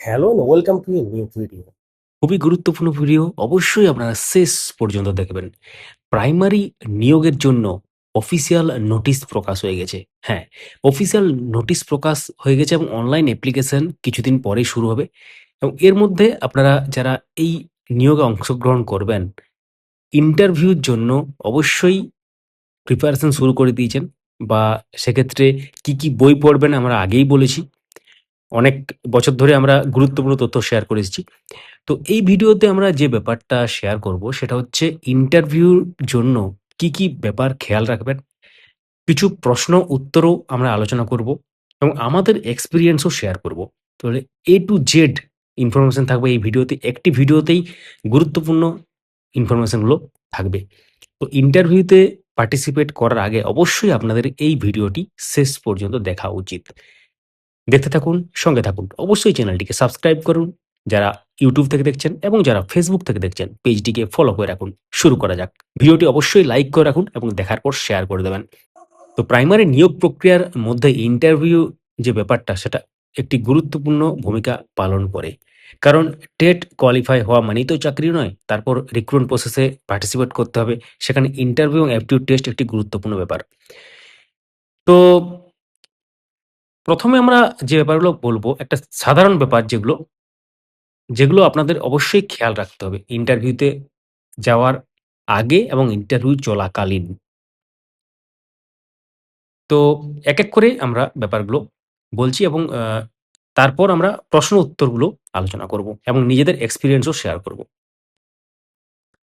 Welcome to a new video. খুবই গুরুত্বপূর্ণ video অবশ্যই আপনারা শেষ পর্যন্ত দেখবেন। প্রাইমারি নিয়োগের জন্য অফিসিয়াল নোটিশ প্রকাশ হয়ে গেছে। হ্যাঁ অফিসিয়াল নোটিশ প্রকাশ হয়ে গেছে এবং অনলাইন অ্যাপ্লিকেশন কিছুদিন পরেই শুরু হবে। এবং এর মধ্যে আপনারা যারা এই নিয়োগে অংশগ্রহণ করবেন ইন্টারভিউর জন্য অবশ্যই প্রিপারেশন শুরু করে দিয়েছেন। বা সেক্ষেত্রে কি কি বই পড়বেন আমরা আগেই বলেছি। অনেক বছর ধরে আমরা গুরুত্বপূর্ণ তথ্য শেয়ার করে এসেছি। তো এই ভিডিওতে আমরা যে ব্যাপারটা শেয়ার করব সেটা হচ্ছে ইন্টারভিউর জন্য কি কি ব্যাপার খেয়াল রাখবেন, কিছু প্রশ্ন উত্তরও আমরা আলোচনা করব এবং আমাদের এক্সপিরিয়েন্সও শেয়ার করব। তাহলে এ টু জেড ইনফরমেশন থাকবে এই ভিডিওতে, একটি ভিডিওতেই গুরুত্বপূর্ণ ইনফরমেশনগুলো থাকবে। তো ইন্টারভিউতে পার্টিসিপেট করার আগে অবশ্যই আপনাদের এই ভিডিওটি শেষ পর্যন্ত দেখা উচিত। দেখতে থাকুন, সঙ্গে থাকুন। অবশ্যই চ্যানেলটিকে সাবস্ক্রাইব করুন, যারা ইউটিউব থেকে দেখছেন এবং যারা ফেসবুক থেকে দেখছেন, পেজটিকে ফলো করে রাখুন। শুরু করা যাক। ভিডিওটি অবশ্যই লাইক করে রাখুন এবং দেখার পর শেয়ার করে দেবেন। তো প্রাইমারি নিয়োগ প্রক্রিয়ার মধ্যে ইন্টারভিউ যে ব্যাপারটা, সেটা একটি গুরুত্বপূর্ণ ভূমিকা পালন করে। কারণ টেট কোয়ালিফাই হওয়া মানেই তো চাকরি নয়, তারপর রিক্রুটমেন্ট প্রসেসে পার্টিসিপেট করতে হবে। সেখানে ইন্টারভিউ এবং অ্যাপটিউড টেস্ট একটি গুরুত্বপূর্ণ ব্যাপার। তো প্রথমে আমরা যে ব্যাপারগুলো বলব একটা সাধারণ ব্যাপার যেগুলো যেগুলো আপনাদের অবশ্যই খেয়াল রাখতে হবে ইন্টারভিউতে যাওয়ার আগে এবং ইন্টারভিউ চলাকালীন। তো এক, এক করে আমরা ব্যাপারগুলো বলছি এবং তারপর আমরা প্রশ্ন উত্তরগুলো আলোচনা করব এবং নিজেদের এক্সপিরিয়েন্সও শেয়ার করব।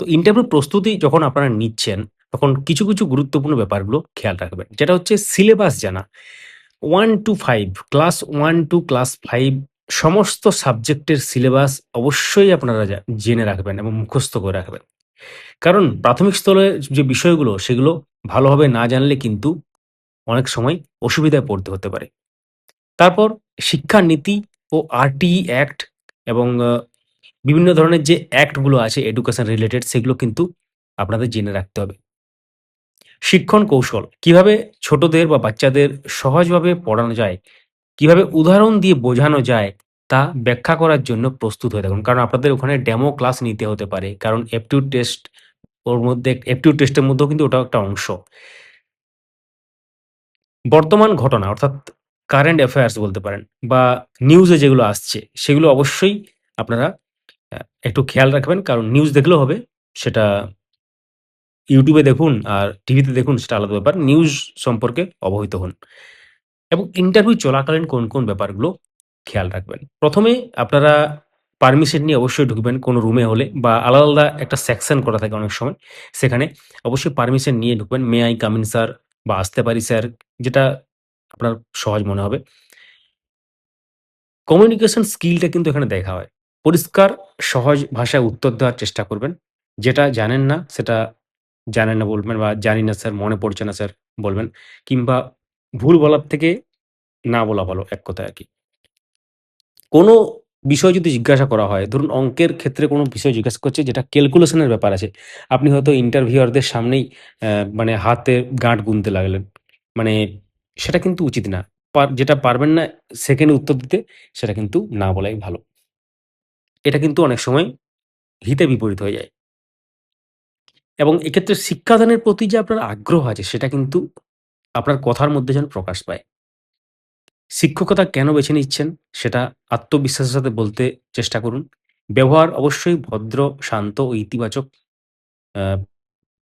তো ইন্টারভিউ প্রস্তুতি যখন আপনারা নিচ্ছেন, তখন কিছু, কিছু গুরুত্বপূর্ণ ব্যাপারগুলো খেয়াল রাখবেন। যেটা হচ্ছে সিলেবাস জানা। 1 to 5 class one two class five সমস্ত সাবজেক্টের সিলেবাস অবশ্যই আপনারা জেনে রাখবেন এবং মুখস্থ করে রাখবেন। কারণ প্রাথমিক স্তরে যে বিষয়গুলো, সেগুলো ভালোভাবে না জানলে কিন্তু অনেক সময় অসুবিধায় পড়তে হতে পারে। তারপর শিক্ষা নীতি ও আরটিই অ্যাক্ট এবং বিভিন্ন ধরনের যে অ্যাক্টগুলো আছে এডুকেশন রিলেটেড সেগুলো কিন্তু আপনাদের জেনে রাখতে হবে। শিক্ষণ কৌশল কীভাবে ছোটদের বা বাচ্চাদের সহজভাবে পড়ানো যায়, কীভাবে উদাহরণ দিয়ে বোঝানো যায় তা ব্যাখ্যা করার জন্য প্রস্তুত হয়ে থাকুন। কারণ আপনাদের ওখানে ডেমো ক্লাস নিতে হতে পারে। কারণ এপ্টিটিউড টেস্ট ওর মধ্যে এপ্টিটিউড টেস্টের মধ্যেও কিন্তু ওটাও একটা অংশ। বর্তমান ঘটনা অর্থাৎ কারেন্ট অ্যাফেয়ার্স বলতে পারেন বা নিউজে যেগুলো আসছে সেগুলো অবশ্যই আপনারা একটু খেয়াল রাখবেন। কারণ নিউজ দেখলেও হবে সেটা ইউটিউবে দেখুন আর টিভিতে দেখুন সেটা আলাদা ব্যাপার। নিউজ সম্পর্কে অবহিত হন। এবং ইন্টারভিউ চলাকালীন কোন, কোন ব্যাপারগুলো খেয়াল রাখবেন। প্রথমে আপনারা পারমিশন নিয়ে অবশ্যই ঢুকবেন কোনো রুমে হলে বা আলাদা, আলাদা একটা সেকশন করা থাকে অনেক সময়। সেখানে অবশ্যই পারমিশন নিয়ে ঢুকবেন। "May I come in sir?" বা "আসতে পারি স্যার?" যেটা আপনার সহজ মনে হবে। কমিউনিকেশন স্কিলটা কিন্তু এখানে দেখা হয়। পরিষ্কার সহজ ভাষায় উত্তর দেওয়ার চেষ্টা করবেন। যেটা জানেন না সেটা জানেন না বলবেন বা "জানি না স্যার, মনে পড়ছে না স্যার" বলবেন। কিংবা ভুল বলার থেকে না বলা ভালো এক কথায় আর কি কোনো বিষয় যদি জিজ্ঞাসা করা হয়, ধরুন অঙ্কের ক্ষেত্রে কোনো বিষয় জিজ্ঞাসা করছে যেটা ক্যালকুলেশন এর ব্যাপার আছে। আপনি হয়তো ইন্টারভিউয়ারদের সামনেই মানে হাতে গাঁট গুনতে লাগলেন। মানে সেটা কিন্তু উচিত না। যেটা পারবেন না সেকেন্ডে উত্তর দিতে সেটা কিন্তু না বলাই ভালো। এটা কিন্তু অনেক সময় হিতে বিপরীত হয়ে যায়। এবং এক্ষেত্রে শিক্ষাদানের প্রতি যে আপনার আগ্রহ আছে সেটা কিন্তু আপনার কথার মধ্যে যেন প্রকাশ পায়। শিক্ষকতা কেন বেছে নিচ্ছেন সেটা আত্মবিশ্বাসের সাথে বলতে চেষ্টা করুন। ব্যবহার অবশ্যই ভদ্র, শান্ত ও ইতিবাচক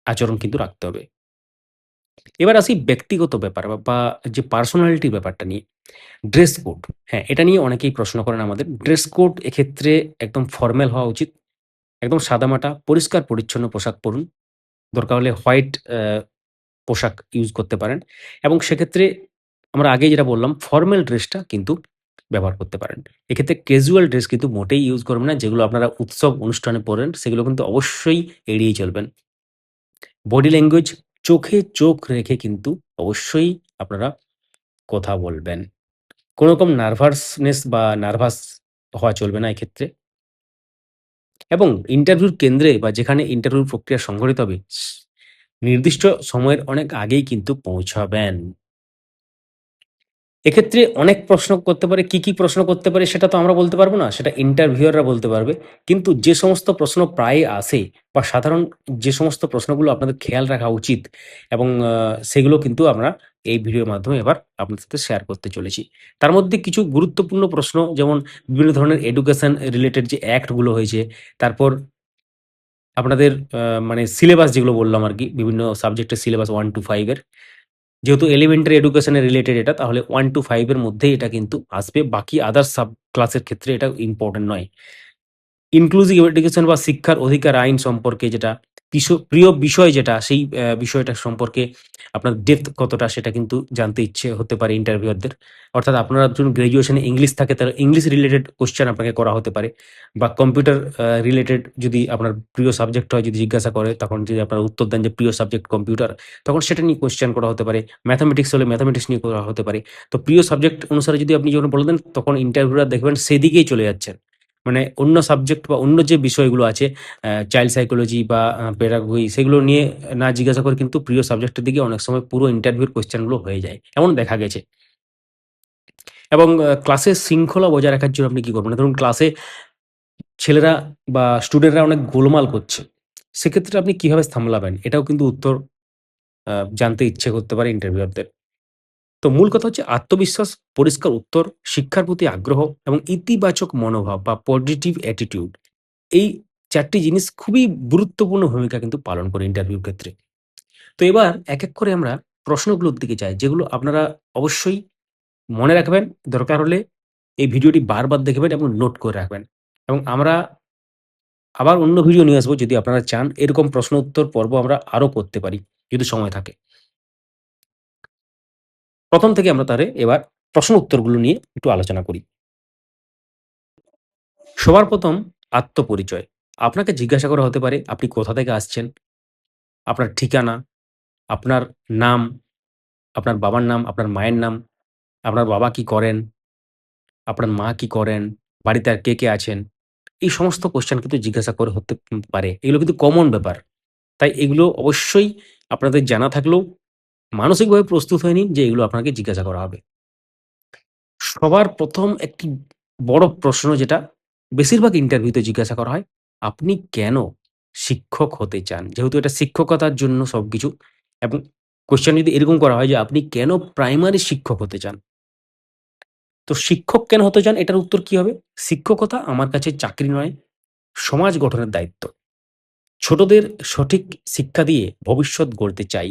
আচরণ কিন্তু রাখতে হবে। এবার আসি ব্যক্তিগত ব্যাপার বা যে পার্সোনালিটি ব্যাপারটা নিয়ে। ড্রেস কোড হ্যাঁ, এটা নিয়ে অনেকেই প্রশ্ন করেন আমাদের। ড্রেস কোড এক্ষেত্রে একদম ফরমাল হওয়া উচিত। একদম সাদামাটা পরিষ্কার, পরিচ্ছন্ন পোশাক পরুন। দরকার হলে হোয়াইট পোশাক ইউজ করতে পারেন এবং সেক্ষেত্রে আমরা আগে যেটা বললাম, ফরমাল ড্রেসটা কিন্তু ব্যবহার করতে পারেন। এক্ষেত্রে ক্যাজুয়াল ড্রেস কিন্তু মোটেই ইউজ করবেন না। যেগুলো আপনারা উৎসব অনুষ্ঠানে পড়েন সেগুলো কিন্তু অবশ্যই এড়িয়ে চলবেন। বডি ল্যাঙ্গুয়েজ, চোখে চোখ রেখে কিন্তু অবশ্যই আপনারা কথা বলবেন। কোন রকম নার্ভাসনেস বা নার্ভাস হওয়া চলবে না এক্ষেত্রে। এবং ইন্টারভিউর কেন্দ্রে বা যেখানে ইন্টারভিউ প্রক্রিয়া সংঘটিত হবে, নির্দিষ্ট সময়ের অনেক আগেই কিন্তু পৌঁছাবেন। এক্ষেত্রে অনেক প্রশ্ন করতে পারে। কি, কি প্রশ্ন করতে পারে সেটা তো আমরা বলতে পারব না। সেটা ইন্টারভিউয়াররা বলতে পারবে। কিন্তু যে সমস্ত প্রশ্ন প্রায়ই আসে বা সাধারণ যে সমস্ত প্রশ্নগুলো আপনাদের খেয়াল রাখা উচিত এবং সেগুলো কিন্তু আমরা এই ভিডিওর মাধ্যমে এবার আপনাদের সাথে শেয়ার করতে চলেছি। তার মধ্যে কিছু গুরুত্বপূর্ণ প্রশ্ন যেমন বিভিন্ন ধরনের এডুকেশন রিলেটেড যে অ্যাক্টগুলো হয়েছে, তারপর আপনাদের মানে সিলেবাস যেগুলো বললাম আর কি বিভিন্ন সাবজেক্টের সিলেবাস 1 to 5 এর। যেহেতু এলিমেন্টারি এডুকেশনের রিলেটেড এটা, তাহলে 1 to 5 এর মধ্যেই এটা কিন্তু আসবে। বাকি আদার সাব ক্লাসের ক্ষেত্রে এটা ইম্পর্টেন্ট নয়। ইনক্লুসিভ এডুকেশন বা শিক্ষার অধিকার আইন সম্পর্কে যেটা প্রিয় বিষয় যেটা, সেই বিষয়টা সম্পর্কে আপনার ডেপথ কতটা সেটা কিন্তু জানতে ইচ্ছে হতে পারে ইন্টারভিউয়ারদের। অর্থাৎ আপনারা ধরুন গ্র্যাজুয়েশনে ইংলিশ থাকে, তাহলে ইংলিশ রিলেটেড কোশ্চেন আপনাকে করা হতে পারে বা কম্পিউটার রিলেটেড যদি আপনার প্রিয় সাবজেক্ট হয়, যদি জিজ্ঞাসা করে, তখন যদি আপনার উত্তর দেন যে প্রিয় সাবজেক্ট কম্পিউটার তখন সেটা নিয়ে কোয়েশ্চেন করা হতে পারে। ম্যাথমেটিক্স হলে ম্যাথামেটিক্স নিয়ে করা হতে পারে। তো প্রিয় সাবজেক্ট অনুসারে যদি আপনি যখন বলে দেন, তখন ইন্টারভিউয়ার দেখবেন সেদিকেই চলে যাচ্ছেন। মানে অন্য সাবজেক্ট বা অন্য যে বিষয়গুলো আছে চাইল্ড সাইকোলজি বা আ সেগুলো নিয়ে না জিজ্ঞাসা করে কিন্তু প্রিয় সাবজেক্টের দিকে অনেক সময় পুরো ইন্টারভিউর কোয়েশ্চেনগুলো হয়ে যায়। এমন দেখা গেছে। এবং ক্লাসের শৃঙ্খলা বজায় রাখার জন্য আপনি কি করবেন? ধরুন ক্লাসে ছেলেরা বা স্টুডেন্টরা অনেক গোলমাল করছে। সেক্ষেত্রে আপনি কীভাবে সামলাবেন? এটাও কিন্তু উত্তর জানতে ইচ্ছে করতে পারে ইন্টারভিউয়ারদের। তো মূল কথা হচ্ছে আত্মবিশ্বাস, পরিষ্কার উত্তর, শিক্ষার প্রতি আগ্রহ এবং ইতিবাচক মনোভাব বা পজিটিভ অ্যাটিটিউড এই চারটি জিনিস খুবই গুরুত্বপূর্ণ ভূমিকা কিন্তু পালন করে ইন্টারভিউর ক্ষেত্রে। তো এবার এক, এক করে আমরা প্রশ্নগুলোর দিকে যাই যেগুলো আপনারা অবশ্যই মনে রাখবেন। দরকার হলে এই ভিডিওটি বারবার দেখবেন এবং নোট করে রাখবেন। এবং আমরা আবার অন্য ভিডিও নিয়ে আসব যদি আপনারা চান এরকম প্রশ্ন উত্তর পর্ব আমরা আরও করতে পারি যদি সময় থাকে। ১ম থেকে আমরা তারে এবার প্রশ্ন উত্তরগুলো নিয়ে একটু আলোচনা করি। সবার প্রথম আত্মপরিচয়। আপনাকে জিজ্ঞাসা করা হতে পারে আপনি কোথা থেকে আসছেন? আপনার ঠিকানা, আপনার নাম, আপনার বাবার নাম, আপনার মায়ের নাম, আপনার বাবা কি করেন? আপনার মা কি করেন? বাড়িতে আর কে, কে আছেন? এই সমস্ত কোয়েশ্চেন কিন্তু জিজ্ঞাসা করে হতে পারে। এগুলো কিন্তু কমন ব্যাপার। তাই এগুলো অবশ্যই আপনাদের জানা থাকলেও মানসিকভাবে প্রস্তুত হয়ে নিন যে এগুলো আপনাকে জিজ্ঞাসা করা হবে। সবার প্রথম একটি বড় প্রশ্ন যেটা বেশিরভাগ ইন্টারভিউতে জিজ্ঞাসা করা হয়, আপনি কেন শিক্ষক হতে চান? যেহেতু এটা শিক্ষকতার জন্য সবকিছু এবং কোশ্চেন যদি এরকম করা হয় যে আপনি কেন প্রাইমারি শিক্ষক হতে চান? তো শিক্ষক কেন হতে চান? এটার উত্তর কি হবে? শিক্ষকতা আমার কাছে চাকরি নয়, সমাজ গঠনের দায়িত্ব। ছোটদের সঠিক শিক্ষা দিয়ে ভবিষ্যৎ গড়তে চাই।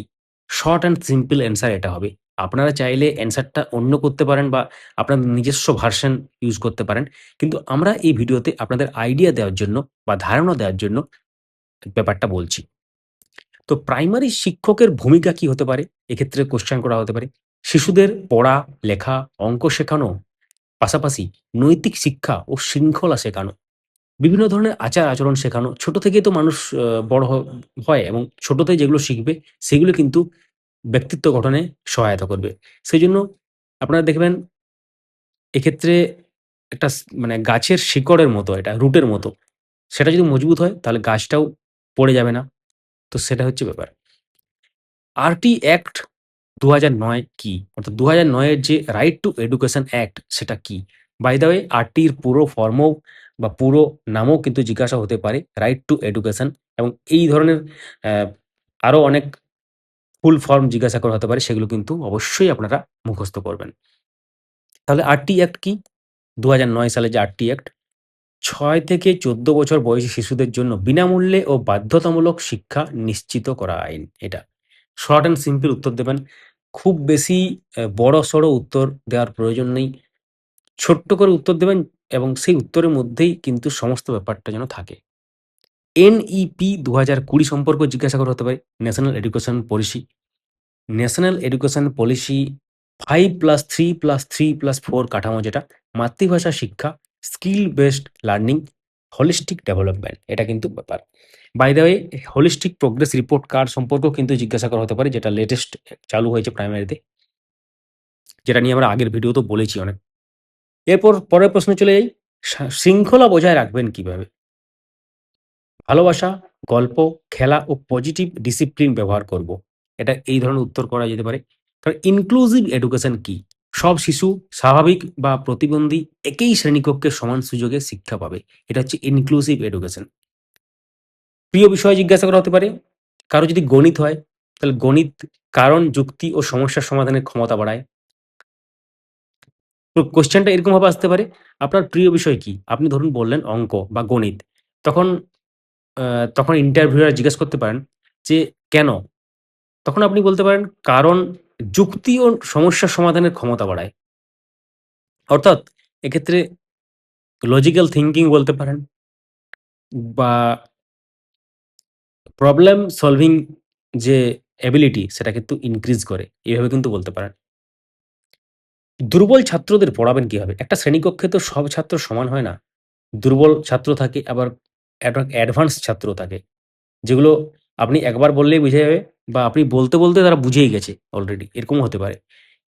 শর্ট অ্যান্ড সিম্পল অ্যান্সার এটা হবে। আপনারা চাইলে অ্যান্সারটা অন্য করতে পারেন বা আপনার নিজস্ব ভার্সন ইউজ করতে পারেন। কিন্তু আমরা এই ভিডিওতে আপনাদের আইডিয়া দেওয়ার জন্য বা ধারণা দেওয়ার জন্য ব্যাপারটা বলছি। তো প্রাইমারি শিক্ষকের ভূমিকা কি হতে পারে? এক্ষেত্রে কোয়েশ্চেন করা হতে পারে। শিশুদের পড়া, লেখা, অঙ্ক শেখানো, পাশাপাশি নৈতিক শিক্ষা ও শৃঙ্খলা শেখানো। বিভিন্ন ধরনের আচার-আচরণ শেখানো। ছোট থেকেই তো মানুষ বড় হয় এবং ছোটতে যেগুলো শিখবে সেগুলো কিন্তু ব্যক্তিত্ব গঠনে সহায়তা করবে। সেই জন্য আপনারা দেখবেন এক্ষেত্রে একটা মানে গাছের শিকড়ের মতো এটা, রুটের মতো। সেটা যদি মজবুত হয় তাহলে গাছটাও পড়ে যাবে না। তো সেটা হচ্ছে ব্যাপার। আরটি অ্যাক্ট ২০০৯ কি? অর্থাৎ ২০০৯ নয়ের যে রাইট টু এডুকেশন অ্যাক্ট সেটা কি? বাই ওয়ে আরটির পুরো ফর্মও বা পুরো নামও কিন্তু জিজ্ঞাসা হতে পারে রাইট টু এডুকেশন এবং এই ধরনের আরও অনেক ফুল ফর্ম জিজ্ঞাসা করা হতে পারে, সেগুলো কিন্তু অবশ্যই আপনারা মুখস্থ করবেন। তাহলে আরটি অ্যাক্ট কি? ২০০৯ সালে যে আরটি অ্যাক্ট ছয় থেকে ১৪ বছর বয়সী শিশুদের জন্য বিনামূল্যে ও বাধ্যতামূলক শিক্ষা নিশ্চিত করা আইন, এটা। শর্ট অ্যান্ড সিম্পল উত্তর দেবেন। খুব বেশি অ্যা বড়সড় উত্তর দেওয়ার প্রয়োজন নেই। ছোট্ট করে উত্তর দেবেন এবং সেই উত্তরের মধ্যেই কিন্তু সমস্ত ব্যাপারটা যেন থাকে। এনইপি ২০২০ সম্পর্কেও জিজ্ঞাসা করা হতে পারে। National education policy. National education policy 5+3+3+4 কাঠামো যেটা মাতৃভাষা শিক্ষা, skill based learning, holistic development এটা কিন্তু ব্যাপার। By the way holistic progress report card সম্পর্কেও কিন্তু জিজ্ঞাসা করা হতে পারে যেটা লেটেস্ট চালু হয়েছে প্রাইমারিতে। যেটা নিয়ে আমরা আগের ভিডিও তো বলেছি অনেক। এরপর পরের প্রশ্নে চলে যাই। শৃঙ্খলা বজায় রাখবেন কীভাবে? ভালোবাসা, গল্প, খেলা ও পজিটিভ ডিসিপ্লিন ব্যবহার করব। এটা এই ধরনের উত্তর করা যেতে পারে। কারণ ইনক্লুসিভ এডুকেশন কি? সব শিশু স্বাভাবিক বা প্রতিবন্ধী একই শ্রেণীকক্ষে সমান সুযোগে শিক্ষা পাবে এটা হচ্ছে ইনক্লুসিভ এডুকেশন প্রিয় বিষয় জিজ্ঞাসা করা হতে পারে কারও যদি গণিত হয় তাহলে গণিত কারণ যুক্তি ও সমস্যার সমাধানের ক্ষমতা বাড়ায় তো কোশ্চেনটা এরকম ভাবে আসতে পারে, আপনার প্রিয় বিষয় কি? আপনি ধরুন বললেন অঙ্ক বা গণিত, তখন তখন ইন্টারভিউয়ার জিজ্ঞেস করতে পারেন যে, কেন? তখন আপনি বলতে পারেন, কারণ যুক্তি ও সমস্যা সমাধানের ক্ষমতা বাড়ায়। অর্থাৎ এক্ষেত্রে লজিক্যাল থিঙ্কিং বলতে পারেন বা প্রবলেম সলভিং যে এবিলিটি সেটা কিন্তু ইনক্রিজ করে, এইভাবে কিন্তু বলতে পারেন। দুর্বল ছাত্রদের পড়াবেন কীভাবে? একটা শ্রেণীকক্ষে তো সব ছাত্র সমান হয় না। দুর্বল ছাত্র থাকে, আবার অ্যাডভান্স ছাত্র থাকে, যেগুলো আপনি একবার বললেই বুঝে যাবে বা আপনি বলতে বলতে তারা বুঝেই গেছে অলরেডি এরকম হতে পারে।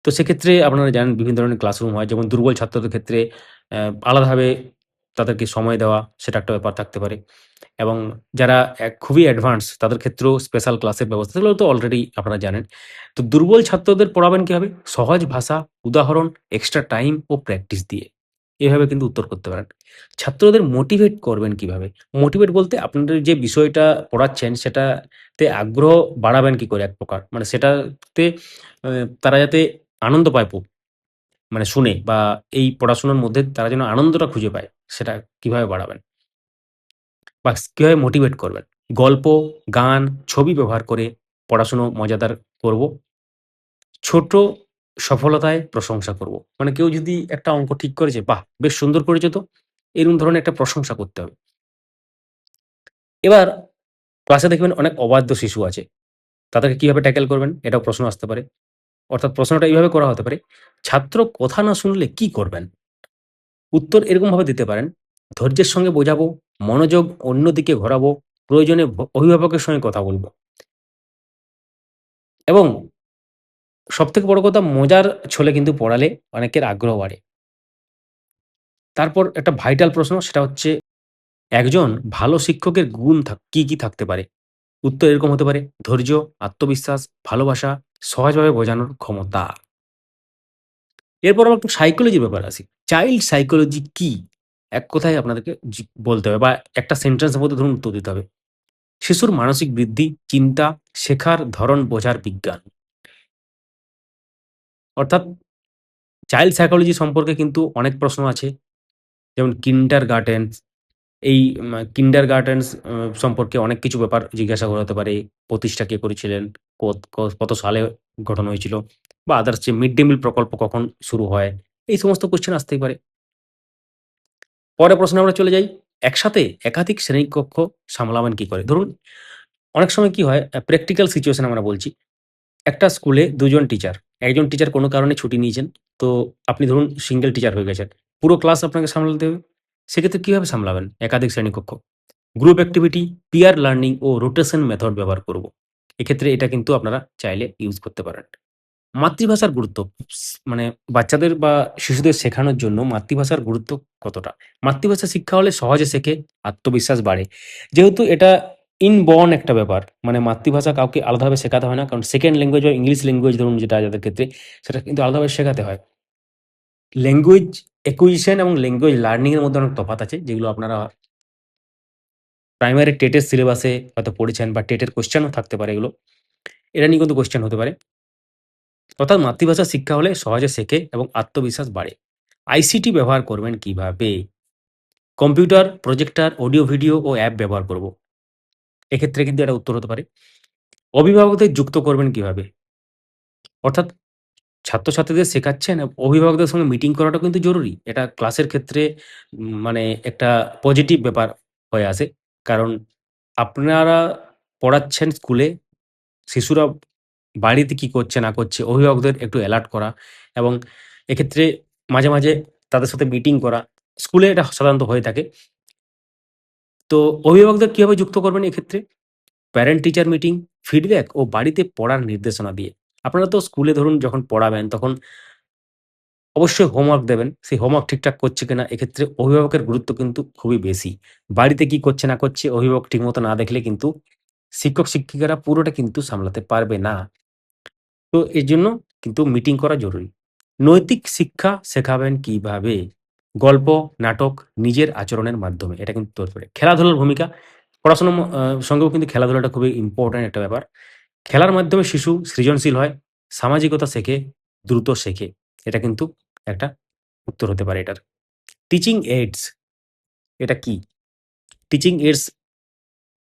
তো সেক্ষেত্রে আপনারা জানেন বিভিন্ন ধরনের ক্লাসরুম হয়, যেমন দুর্বল ছাত্রদের ক্ষেত্রে আলাদাভাবে তাদেরকে সময় দেওয়া, সেটা একটা ব্যাপার থাকতে পারে। এবং যারা খুবই অ্যাডভান্স তাদের ক্ষেত্রেও স্পেশাল ক্লাসের ব্যবস্থা, সেগুলো তো অলরেডি আপনারা জানেন। তো দুর্বল ছাত্রদের পড়াবেন কীভাবে? সহজ ভাষা, উদাহরণ এক্সট্রা টাইম ও প্র্যাকটিস দিয়ে। এভাবে কিন্তু উত্তর করতে পারেন। ছাত্রদের মোটিভেট করবেন কীভাবে? মোটিভেট বলতে আপনাদের যে বিষয়টা পড়াচ্ছেন, সেটাতে আগ্রহ বাড়াবেন কি করে এক প্রকার? মানে সেটাতে তারা যাতে আনন্দ পায় মানে শুনে বা এই পড়াশোনার মধ্যে তারা যেন আনন্দটা খুঁজে পায়। সেটা কীভাবে বাড়াবেন? বা কীভাবে মোটিভেট করবেন? গল্প, গান, ছবি ব্যবহার করে পড়াশুনো মজাদার করব। ছোট সফলতায় প্রশংসা করব। মানে কেউ যদি একটা অঙ্ক ঠিক করেছে, বাহ, বেশ সুন্দর করেছে তো। এরকম ধরনের একটা প্রশংসা করতে হবে। এবার ক্লাসে দেখবেন অনেক অবাধ্য শিশু আছে। তাদেরকে কীভাবে ট্যাকেল করবেন? এটাও প্রশ্ন আসতে পারে। অর্থাৎ প্রশ্নটা এইভাবে করা হতে পারে, ছাত্র কথা না শুনলে কি করবেন? উত্তর এরকম ভাবে দিতে পারেন, ধৈর্যের সঙ্গে বোঝাবো, মনোযোগ অন্যদিকে ঘোরাবো, প্রয়োজনে অভিভাবকের সঙ্গে কথা বলব। এবং সব থেকে বড় কথা, মজার ছলে কিন্তু পড়ালে অনেকের আগ্রহ বাড়ে। তারপর একটা ভাইটাল প্রশ্ন, সেটা হচ্ছে, একজন ভালো শিক্ষকের গুণ কি কি থাকতে পারে? উত্তর এরকম হতে পারে, ধৈর্য, আত্মবিশ্বাস, ভালোবাসা, সহজভাবে বোঝানোর ক্ষমতা। এরপর আমরা একটু সাইকোলজির ব্যাপার আসি। চাইল্ড সাইকোলজি কি? এক কথায় আপনাদেরকে বলতে হবে বা একটা সেন্টেন্সের মধ্যে ধরুন উত্তর দিতে হবে। শিশুর মানসিক বৃদ্ধি, চিন্তা, শেখার ধরন বোঝার বিজ্ঞান। অর্থাৎ চাইল্ড সাইকোলজি সম্পর্কে কিন্তু অনেক প্রশ্ন আছে। যেমন কিন্ডার গার্ডেন্স এই কিন্ডার গার্ডেন্স সম্পর্কে অনেক কিছু ব্যাপার জিজ্ঞাসা করা হতে পারে। প্রতিষ্ঠা কে করেছিলেন, কত- সালে গঠন হয়েছিল বা আদার্স যে মিড ডে মিল প্রকল্প কখন শুরু হয় এই সমস্ত কোশ্চেন আসতেই পারে। পরে প্রশ্ন আমরা চলে যাই। একসাথে একাধিক শ্রেণীকক্ষ সামলাবেন কি করে? ধরুন, অনেক সময় কি হয় প্র্যাকটিক্যাল সিচুয়েশন আমরা বলছি। একটা স্কুলে দুজন টিচার একজন টিচার কোনো কারণে ছুটি নিয়েছেন, তো আপনি ধরুন সিঙ্গেল টিচার হয়ে গেছেন। পুরো ক্লাস আপনাকে সামলাতে হবে। সেক্ষেত্রে কীভাবে সামলাবেন একাধিক শ্রেণীকক্ষ? গ্রুপ অ্যাক্টিভিটি পিয়ার লার্নিং ও রোটেশন মেথড ব্যবহার করব। এক্ষেত্রে এটা কিন্তু আপনারা চাইলে ইউজ করতে পারেন। মাতৃভাষার গুরুত্ব মানে বাচ্চাদের বা শিশুদের শেখানোর জন্য মাতৃভাষার গুরুত্ব কতটা? মাতৃভাষা শিক্ষা হলে সহজে শেখে, আত্মবিশ্বাস বাড়ে। যেহেতু এটা ইনবর্ন একটা ব্যাপার মানে মাতৃভাষা কাউকে আলাদাভাবে শেখাতে হয় না, কারণ সেকেন্ড ল্যাঙ্গুয়েজ বা ইংলিশ ল্যাঙ্গুয়েজ ধরুন যেটা যাদের ক্ষেত্রে, সেটা কিন্তু আলাদাভাবে শেখাতে হয়। ল্যাঙ্গুয়েজ একুইশন এবং ল্যাঙ্গুয়েজ লার্নিং এর মধ্যে অনেক তফাৎ আছে, যেগুলো আপনারা প্রাইমারি টেটের সিলেবাসে হয়তো পড়েছেন বা টেটের কোশ্চেনও থাকতে পারে এগুলো। এটা নিয়ে কিন্তু কোশ্চেন হতে পারে। অর্থাৎ মাতৃভাষা শিক্ষা হলে সহজে শেখে এবং আত্মবিশ্বাস বাড়ে। আইসিটি ব্যবহার করবেন কীভাবে? কম্পিউটার, প্রজেক্টার, অডিও, ভিডিও ও অ্যাপ ব্যবহার করব। এক্ষেত্রে কিন্তু এটা উত্তর হতে পারে। অভিভাবকদের যুক্ত করবেন কীভাবে? অর্থাৎ ছাত্রছাত্রীদের শেখাচ্ছেন অভিভাবকদের সঙ্গে মিটিং করাটা কিন্তু জরুরি। এটা ক্লাসের ক্ষেত্রে মানে একটা পজিটিভ ব্যাপার হয়ে আসে। কারণ আপনারা পড়াচ্ছেন স্কুলে, শিশুরা বাড়িতে কি করছে, না করছে, অভিভাবকদের একটু অ্যালার্ট করা এবং এক্ষেত্রে মাঝে মাঝে তাদের সাথে মিটিং করা। স্কুলে এটা সাধারণত হয়ে থাকে। তো অভিভাবকদের কীভাবে যুক্ত করবেন এক্ষেত্রে? প্যারেন্ট টিচার মিটিং ফিডব্যাক ও বাড়িতে পড়ার নির্দেশনা দিয়ে। আপনারা তো স্কুলে ধরুন যখন পড়াবেন তখন অবশ্যই হোমওয়ার্ক দেবেন। সেই হোমওয়ার্ক ঠিকঠাক করছে কিনা এক্ষেত্রে অভিভাবকের গুরুত্ব কিন্তু খুবই বেশি। বাড়িতে কি করছে, না করছে অভিভাবক ঠিকমতো না দেখলে কিন্তু শিক্ষক, শিক্ষিকারা পুরোটা কিন্তু সামলাতে পারবে না। তো এর জন্য কিন্তু মিটিং করা জরুরি নৈতিক শিক্ষা শেখাবেন কীভাবে? গল্প, নাটক, নিজের আচরণের মাধ্যমে। এটা কিন্তু পারে। খেলাধুলার ভূমিকা, পড়াশোনার সঙ্গেও কিন্তু খেলাধুলাটা খুবই ইম্পোর্টেন্ট একটা ব্যাপার। খেলার মাধ্যমে শিশু সৃজনশীল হয়, সামাজিকতা শেখে, দ্রুত শেখে। এটা কিন্তু একটা উত্তর হতে পারে এটার। টিচিং এইডস এটা কি? টিচিং এইডস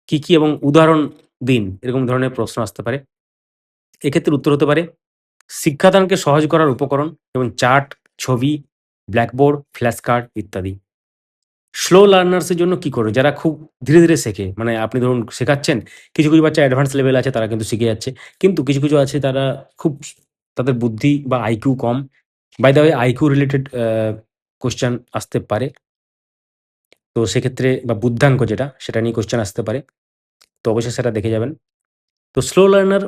কি, কি এবং উদাহরণ দিন। এরকম ধরনের প্রশ্ন আসতে পারে। এক্ষেত্রে উত্তর হতে পারে শিক্ষাদানকে সহজ করার উপকরণ যেমন চার্ট, ছবি, ব্ল্যাকবোর্ড, ফ্ল্যাশ কার্ড ইত্যাদি। স্লো লার্নার্স এর জন্য কি করবে? যারা খুব ধীরে, ধীরে শেখে। মানে আপনি ধরুন শেখাচ্ছেন, কিছু, কিছু বাচ্চা অ্যাডভান্স লেভেল আছে তারা কিন্তু শিখে যাচ্ছে। কিন্তু কিছু, কিছু আছে তারা খুব তাদের বুদ্ধি বা IQ com. By the way IQ related uh question আসতে পারে। তো সেক্ষেত্রে বা বুদ্ধাঙ্ক যেটা সেটা নিয়ে কোয়েশ্চেন আসতে পারে। তো অবশ্যই সেটা দেখে যাবেন। তো স্লো লার্নার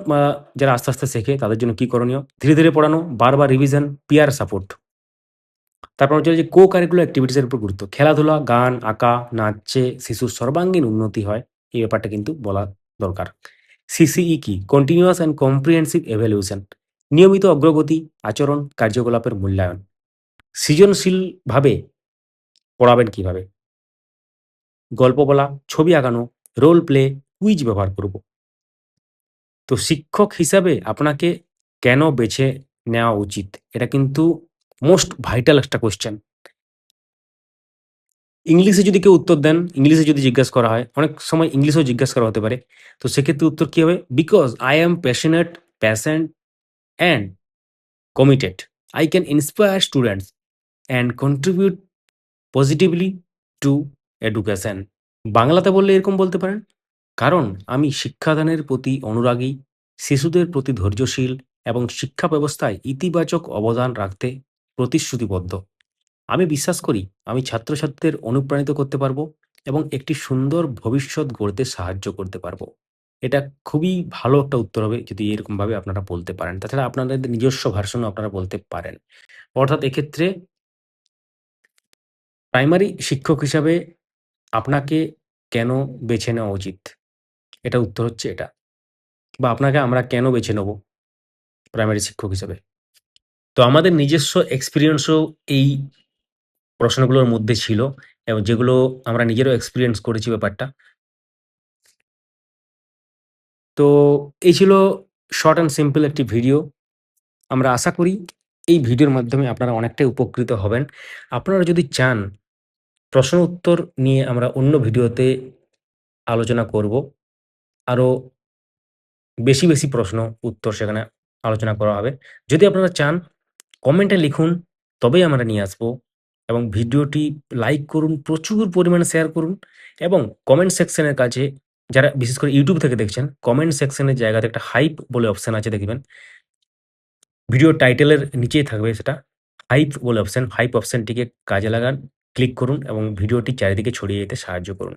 যারা আস্তে, আস্তে শেখে তাদের জন্য কি করণীয়? ধীরে, ধীরে পড়ানো, বারবার রিভিশন, পিয়ার সাপোর্ট। তারপর হচ্ছে যে কো কারিকুলার অ্যাক্টিভিটিসের উপর গুরুত্ব। খেলাধুলা, গান, আঁকা, নাচে শিশুর সর্বাঙ্গীন উন্নতি হয়। এই ব্যাপারটা কিন্তু বলা দরকার। সিসিই কি? Continuous and comprehensive evaluation. নিয়মিত অগ্রগতি, আচরণ, কার্যকলাপের মূল্যায়ন। সৃজনশীলভাবে পড়াবেন কীভাবে? গল্প বলা, ছবি আঁকানো, রোল প্লে, কুইজ ব্যবহার করব। তো শিক্ষক হিসাবে আপনাকে কেন বেছে নেওয়া উচিত? এটা কিন্তু মোস্ট ভাইটাল একটা কোয়েশ্চেন। ইংলিশে যদি কেউ উত্তর দেন, ইংলিশে যদি জিজ্ঞেস করা হয়, অনেক সময় ইংলিশেও জিজ্ঞেস করা হতে পারে। তো সেক্ষেত্রে উত্তর কী হবে? Because I am passionate, patient and committed. I can inspire students and contribute positively to education. বাংলাতে বললে এরকম বলতে পারেন, কারণ আমি শিক্ষাদানের প্রতি অনুরাগী, শিশুদের প্রতি ধৈর্যশীল এবং শিক্ষা ব্যবস্থায় ইতিবাচক অবদান রাখতে প্রতিশ্রুতিবদ্ধ। আমি বিশ্বাস করি আমি ছাত্রছাত্রীদের অনুপ্রাণিত করতে পারব এবং একটি সুন্দর ভবিষ্যৎ গড়তে সাহায্য করতে পারব। এটা খুবই ভালো একটা উত্তর হবে যদি এরকমভাবে আপনারা বলতে পারেন। তাছাড়া আপনাদের নিজস্ব ভার্সনও আপনারা বলতে পারেন। অর্থাৎ এক্ষেত্রে প্রাইমারি শিক্ষক হিসাবে আপনাকে কেন বেছে নেওয়া উচিত? এটার উত্তর হচ্ছে এটা। বা আপনাকে আমরা কেন বেছে নেব প্রাইমারি শিক্ষক হিসেবে? তো আমাদের নিজস্ব এক্সপিরিয়েন্সও এই প্রশ্নগুলোর মধ্যে ছিল এবং যেগুলো আমরা নিজেরও এক্সপিরিয়েন্স করেছি ব্যাপারটা। তো এই ছিল শর্ট অ্যান্ড সিম্পল একটি ভিডিও। আমরা আশা করি এই ভিডিওর মাধ্যমে আপনারা অনেকটাই উপকৃত হবেন। আপনারা যদি চান প্রশ্ন উত্তর নিয়ে আমরা অন্য ভিডিওতে আলোচনা করব। আরও বেশি, বেশি প্রশ্ন উত্তর সেখানে আলোচনা করা হবে। যদি আপনারা চান কমেন্টে লিখুন তবেই আমরা নিয়ে আসব এবং ভিডিওটি লাইক করুন, প্রচুর পরিমাণে শেয়ার করুন এবং কমেন্ট সেকশনের কাছে যারা বিশেষ করে ইউটিউব থেকে দেখছেন, কমেন্ট সেকশনের জায়গাতে একটা হাইপ বলে অপশন আছে দেখবেন। ভিডিও টাইটেলের নিচেই থাকবে সেটা। হাইপ বলে অপশান হাইপ অপশনটিকে কাজে লাগান, ক্লিক করুন এবং ভিডিওটি চারিদিকে ছড়িয়ে যেতে সাহায্য করুন।